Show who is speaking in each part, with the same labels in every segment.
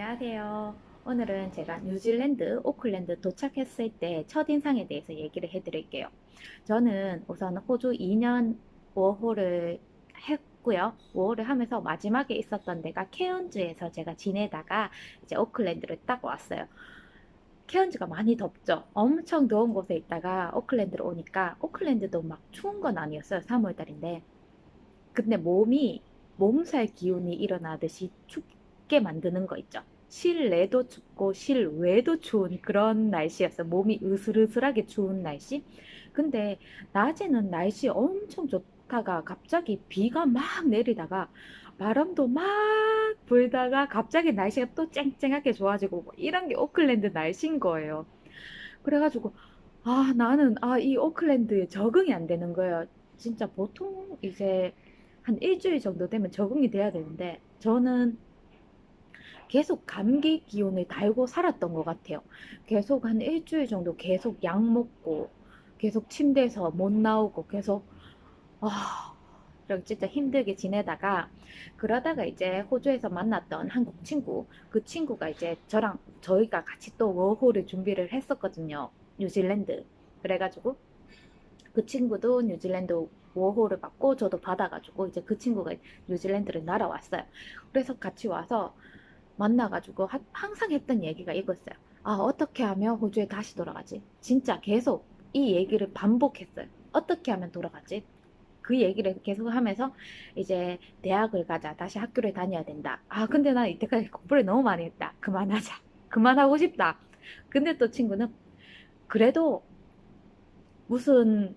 Speaker 1: 안녕하세요. 오늘은 제가 뉴질랜드 오클랜드 도착했을 때 첫인상에 대해서 얘기를 해드릴게요. 저는 우선 호주 2년 5호를 했고요. 5호를 하면서 마지막에 있었던 데가 케언즈에서 제가 지내다가 이제 오클랜드를 딱 왔어요. 케언즈가 많이 덥죠. 엄청 더운 곳에 있다가 오클랜드로 오니까 오클랜드도 막 추운 건 아니었어요. 3월달인데. 근데 몸이 몸살 기운이 일어나듯이 춥 게 만드는 거 있죠. 실내도 춥고 실외도 추운 그런 날씨였어요. 몸이 으슬으슬하게 추운 날씨. 근데 낮에는 날씨 엄청 좋다가 갑자기 비가 막 내리다가 바람도 막 불다가 갑자기 날씨가 또 쨍쨍하게 좋아지고 뭐 이런 게 오클랜드 날씨인 거예요. 그래가지고 아 나는 아 이 오클랜드에 적응이 안 되는 거예요. 진짜 보통 이제 한 일주일 정도 되면 적응이 돼야 되는데 저는 계속 감기 기운을 달고 살았던 것 같아요. 계속 한 일주일 정도 계속 약 먹고 계속 침대에서 못 나오고 계속 아 이렇게 진짜 힘들게 지내다가 그러다가 이제 호주에서 만났던 한국 친구 그 친구가 이제 저랑 저희가 같이 또 워홀을 준비를 했었거든요. 뉴질랜드 그래가지고 그 친구도 뉴질랜드 워홀을 받고 저도 받아가지고 이제 그 친구가 뉴질랜드를 날아왔어요. 그래서 같이 와서 만나가지고 하- 항상 했던 얘기가 이거였어요. 아, 어떻게 하면 호주에 다시 돌아가지? 진짜 계속 이 얘기를 반복했어요. 어떻게 하면 돌아가지? 그 얘기를 계속 하면서 이제 대학을 가자. 다시 학교를 다녀야 된다. 아, 근데 나 이때까지 공부를 너무 많이 했다. 그만하자. 그만하고 싶다. 근데 또 친구는 그래도 무슨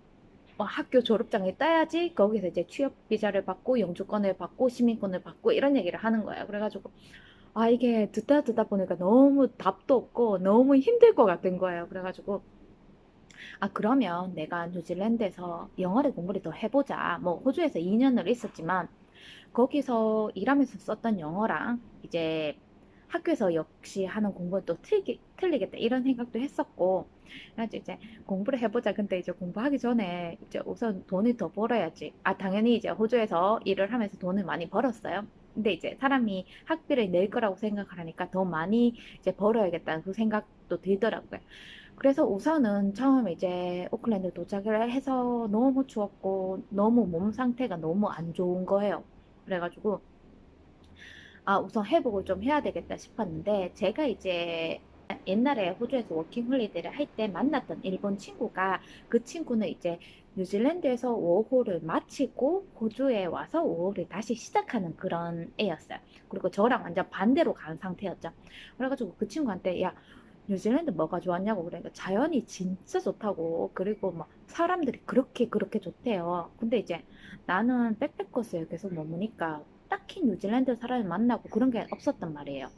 Speaker 1: 어, 학교 졸업장을 따야지 거기서 이제 취업 비자를 받고 영주권을 받고 시민권을 받고 이런 얘기를 하는 거예요. 그래가지고 아 이게 듣다 듣다 보니까 너무 답도 없고 너무 힘들 것 같은 거예요. 그래가지고 아 그러면 내가 뉴질랜드에서 영어를 공부를 더 해보자. 뭐 호주에서 2년을 있었지만 거기서 일하면서 썼던 영어랑 이제 학교에서 역시 하는 공부는 또 틀기, 틀리겠다 이런 생각도 했었고 그래서 이제 공부를 해보자 근데 이제 공부하기 전에 이제 우선 돈을 더 벌어야지 아 당연히 이제 호주에서 일을 하면서 돈을 많이 벌었어요 근데 이제 사람이 학비를 낼 거라고 생각을 하니까 더 많이 이제 벌어야겠다는 그 생각도 들더라고요. 그래서 우선은 처음에 이제 오클랜드 도착을 해서 너무 추웠고 너무 몸 상태가 너무 안 좋은 거예요. 그래가지고 아, 우선 회복을 좀 해야 되겠다 싶었는데, 제가 이제 옛날에 호주에서 워킹 홀리데이를 할 때 만났던 일본 친구가 그 친구는 이제 뉴질랜드에서 5호를 마치고 호주에 와서 5호를 다시 시작하는 그런 애였어요. 그리고 저랑 완전 반대로 간 상태였죠. 그래가지고 그 친구한테 야, 뉴질랜드 뭐가 좋았냐고 그러니까 자연이 진짜 좋다고 그리고 막 사람들이 그렇게 그렇게 좋대요. 근데 이제 나는 백패커스에 계속 머무니까 딱히 뉴질랜드 사람을 만나고 그런 게 없었단 말이에요.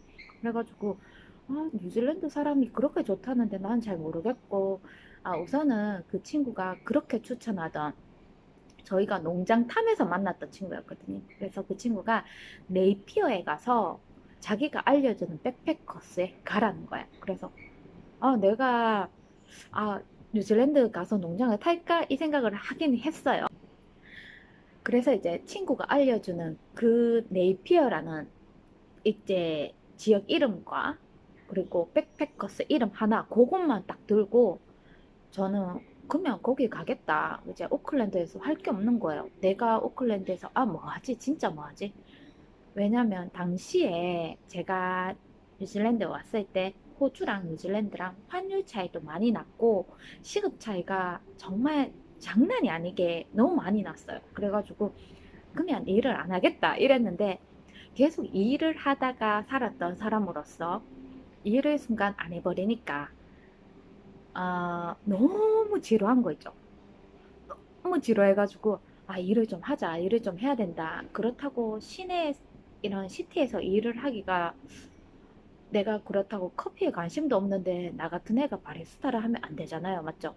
Speaker 1: 그래가지고 아, 뉴질랜드 사람이 그렇게 좋다는데 난 잘 모르겠고 아, 우선은 그 친구가 그렇게 추천하던 저희가 농장 탐에서 만났던 친구였거든요. 그래서 그 친구가 네이피어에 가서 자기가 알려주는 백패커스에 가라는 거야. 그래서 아, 내가 아, 뉴질랜드 가서 농장을 탈까 이 생각을 하긴 했어요. 그래서 이제 친구가 알려주는 그 네이피어라는 이제 지역 이름과 그리고 백패커스 이름 하나 그것만 딱 들고 저는 그러면 거기 가겠다. 이제 오클랜드에서 할 게 없는 거예요. 내가 오클랜드에서 아 뭐 하지? 진짜 뭐 하지? 왜냐면 당시에 제가 뉴질랜드에 왔을 때 호주랑 뉴질랜드랑 환율 차이도 많이 났고 시급 차이가 정말 장난이 아니게 너무 많이 났어요. 그래가지고 그러면 일을 안 하겠다 이랬는데 계속 일을 하다가 살았던 사람으로서 일을 순간 안 해버리니까 아, 너무 지루한 거 있죠. 너무 지루해가지고 아 일을 좀 하자 일을 좀 해야 된다. 그렇다고 시내 이런 시티에서 일을 하기가 내가 그렇다고 커피에 관심도 없는데 나 같은 애가 바리스타를 하면 안 되잖아요. 맞죠?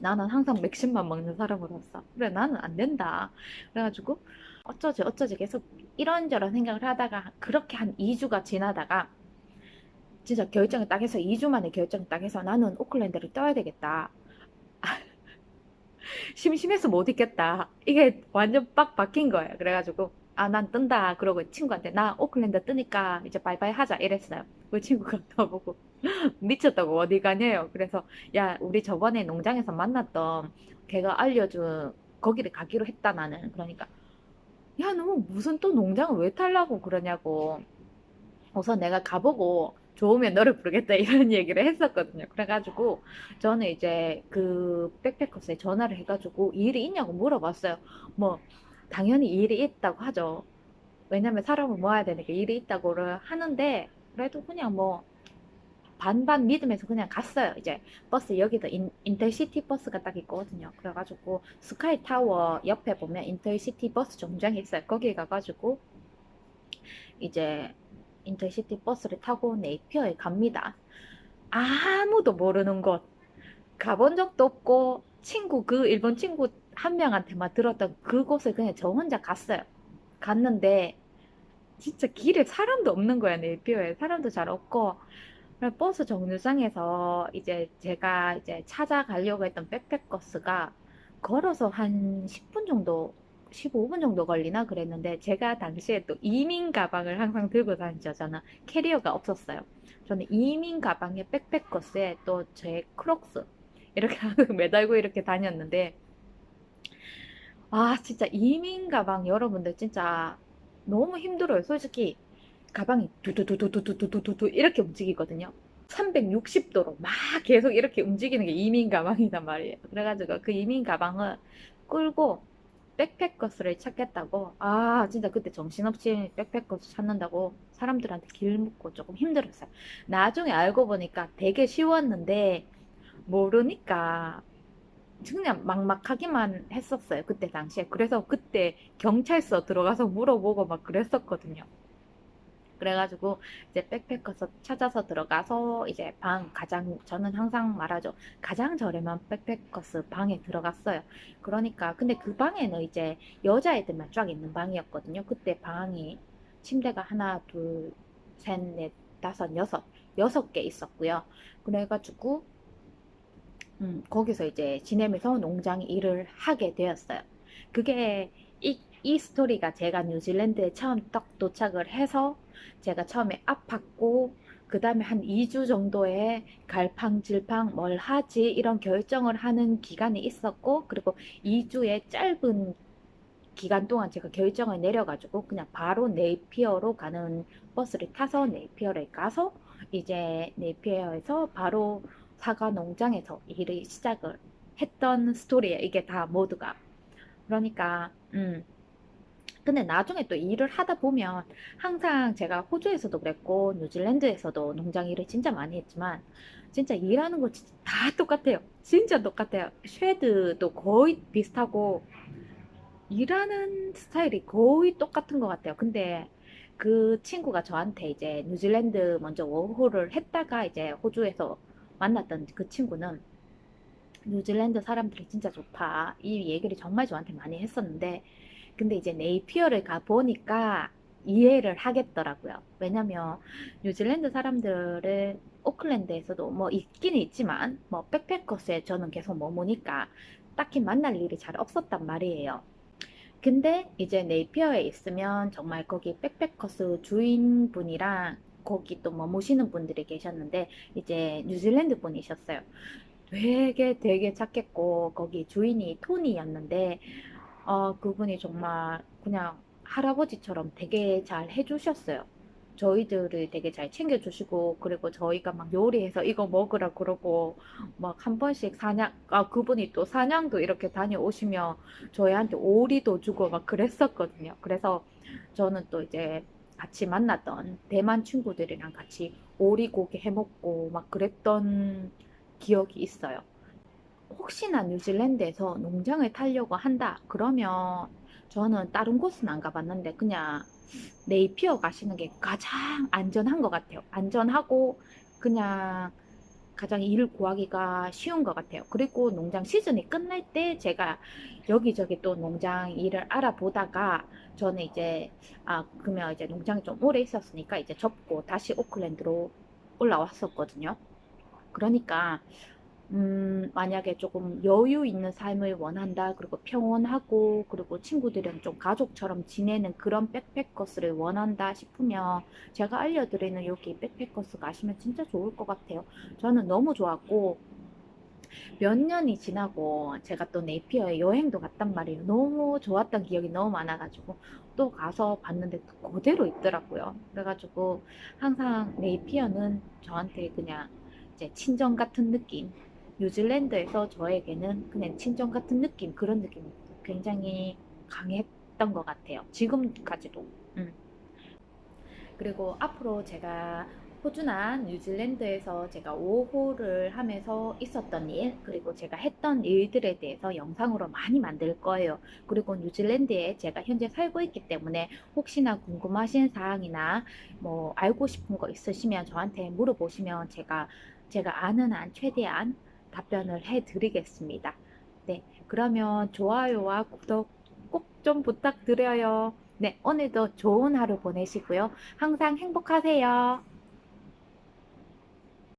Speaker 1: 나는 항상 맥심만 먹는 사람으로서 그래 나는 안 된다 그래가지고 어쩌지 어쩌지 계속 이런저런 생각을 하다가 그렇게 한 2주가 지나다가 진짜 결정을 딱 해서 2주 만에 결정을 딱 해서 나는 오클랜드를 떠야 되겠다 심심해서 못 있겠다 이게 완전 빡 바뀐 거예요 그래가지고 아, 난 뜬다. 그러고 친구한테 나 오클랜드 뜨니까 이제 바이바이 하자. 이랬어요. 그 친구가 나보고 미쳤다고 어디 가냐요. 그래서 야, 우리 저번에 농장에서 만났던 걔가 알려준 거기를 가기로 했다 나는. 그러니까 야, 너 무슨 또 농장을 왜 탈라고 그러냐고. 우선 내가 가보고 좋으면 너를 부르겠다 이런 얘기를 했었거든요. 그래가지고 저는 이제 그 백패커스에 전화를 해가지고 일이 있냐고 물어봤어요. 뭐 당연히 일이 있다고 하죠. 왜냐면 사람을 모아야 되니까 일이 있다고를 하는데 그래도 그냥 뭐 반반 믿으면서 그냥 갔어요. 이제 버스 여기도 인, 인터시티 버스가 딱 있거든요. 그래가지고 스카이 타워 옆에 보면 인터시티 버스 정류장이 있어요. 거기 가가지고 이제 인터시티 버스를 타고 네이피어에 갑니다. 아무도 모르는 곳 가본 적도 없고 친구 그 일본 친구 한 명한테만 들었던 그곳을 그냥 저 혼자 갔어요. 갔는데 진짜 길에 사람도 없는 거야 네이피어에 사람도 잘 없고 버스 정류장에서 이제 제가 이제 찾아가려고 했던 백패커스가 걸어서 한 10분 정도 15분 정도 걸리나 그랬는데 제가 당시에 또 이민 가방을 항상 들고 다니죠. 저는 캐리어가 없었어요. 저는 이민 가방에 백패커스에 또 제 크록스 이렇게 매달고 이렇게 다녔는데 아 진짜 이민 가방 여러분들 진짜 너무 힘들어요. 솔직히 가방이 두두두두두두두두 이렇게 움직이거든요. 360도로 막 계속 이렇게 움직이는 게 이민 가방이단 말이에요. 그래가지고 그 이민 가방을 끌고 백패커스를 찾겠다고? 아 진짜 그때 정신없이 백패커스 찾는다고 사람들한테 길 묻고 조금 힘들었어요. 나중에 알고 보니까 되게 쉬웠는데 모르니까 그냥 막막하기만 했었어요 그때 당시에. 그래서 그때 경찰서 들어가서 물어보고 막 그랬었거든요 그래가지고 이제 백패커서 찾아서 들어가서 이제 방 가장 저는 항상 말하죠. 가장 저렴한 백패커스 방에 들어갔어요. 그러니까 근데 그 방에는 이제 여자애들만 쫙 있는 방이었거든요. 그때 방이 침대가 하나 둘셋넷 다섯 여섯 여섯 개 있었고요. 그래가지고 음, 거기서 이제 지내면서 농장 일을 하게 되었어요. 그게 이, 이 스토리가 제가 뉴질랜드에 처음 딱 도착을 해서 제가 처음에 아팠고 그 다음에 한 2주 정도의 갈팡질팡 뭘 하지 이런 결정을 하는 기간이 있었고 그리고 2주의 짧은 기간 동안 제가 결정을 내려가지고 그냥 바로 네이피어로 가는 버스를 타서 네이피어를 가서 이제 네이피어에서 바로 사과 농장에서 일을 시작을 했던 스토리예요. 이게 다 모두가. 그러니까 음 근데 나중에 또 일을 하다 보면 항상 제가 호주에서도 그랬고 뉴질랜드에서도 농장 일을 진짜 많이 했지만 진짜 일하는 거 진짜 다 똑같아요. 진짜 똑같아요. 쉐드도 거의 비슷하고 일하는 스타일이 거의 똑같은 것 같아요. 근데 그 친구가 저한테 이제 뉴질랜드 먼저 워홀을 했다가 이제 호주에서 만났던 그 친구는 뉴질랜드 사람들이 진짜 좋다. 이 얘기를 정말 저한테 많이 했었는데 근데 이제 네이피어를 가보니까 이해를 하겠더라고요. 왜냐면 뉴질랜드 사람들은 오클랜드에서도 뭐 있기는 있지만 뭐 백패커스에 저는 계속 머무니까 딱히 만날 일이 잘 없었단 말이에요. 근데 이제 네이피어에 있으면 정말 거기 백패커스 주인분이랑 거기 또 머무시는 분들이 계셨는데 이제 뉴질랜드 분이셨어요. 되게 되게 착했고 거기 주인이 토니였는데 어, 그분이 정말 그냥 할아버지처럼 되게 잘 해주셨어요. 저희들을 되게 잘 챙겨주시고 그리고 저희가 막 요리해서 이거 먹으라 그러고 막 한 번씩 사냥 아 그분이 또 사냥도 이렇게 다녀오시면 저희한테 오리도 주고 막 그랬었거든요. 그래서 저는 또 이제 같이 만났던 대만 친구들이랑 같이 오리고기 해먹고 막 그랬던 기억이 있어요. 혹시나 뉴질랜드에서 농장을 타려고 한다 그러면 저는 다른 곳은 안 가봤는데 그냥 네이피어 가시는 게 가장 안전한 것 같아요. 안전하고 그냥 가장 일을 구하기가 쉬운 것 같아요. 그리고 농장 시즌이 끝날 때 제가 여기저기 또 농장 일을 알아보다가 저는 이제 아 그러면 이제 농장이 좀 오래 있었으니까 이제 접고 다시 오클랜드로 올라왔었거든요. 그러니까 음, 만약에 조금 여유 있는 삶을 원한다. 그리고 평온하고, 그리고 친구들이랑 좀 가족처럼 지내는 그런 백패커스를 원한다 싶으면 제가 알려드리는 여기 백패커스 가시면 진짜 좋을 것 같아요. 저는 너무 좋았고, 몇 년이 지나고 제가 또 네이피어에 여행도 갔단 말이에요. 너무 좋았던 기억이 너무 많아가지고 또 가서 봤는데 그대로 있더라고요. 그래가지고 항상 네이피어는 저한테 그냥 이제 친정 같은 느낌. 뉴질랜드에서 저에게는 그냥 친정 같은 느낌, 그런 느낌이 굉장히 강했던 것 같아요. 지금까지도. 음. 그리고 앞으로 제가 호주나 뉴질랜드에서 제가 5호를 하면서 있었던 일, 그리고 제가 했던 일들에 대해서 영상으로 많이 만들 거예요. 그리고 뉴질랜드에 제가 현재 살고 있기 때문에 혹시나 궁금하신 사항이나 뭐 알고 싶은 거 있으시면 저한테 물어보시면 제가 제가 아는 한 최대한 답변을 해 드리겠습니다. 네, 그러면 좋아요와 구독 꼭 좀 부탁드려요. 네, 오늘도 좋은 하루 보내시고요. 항상 행복하세요.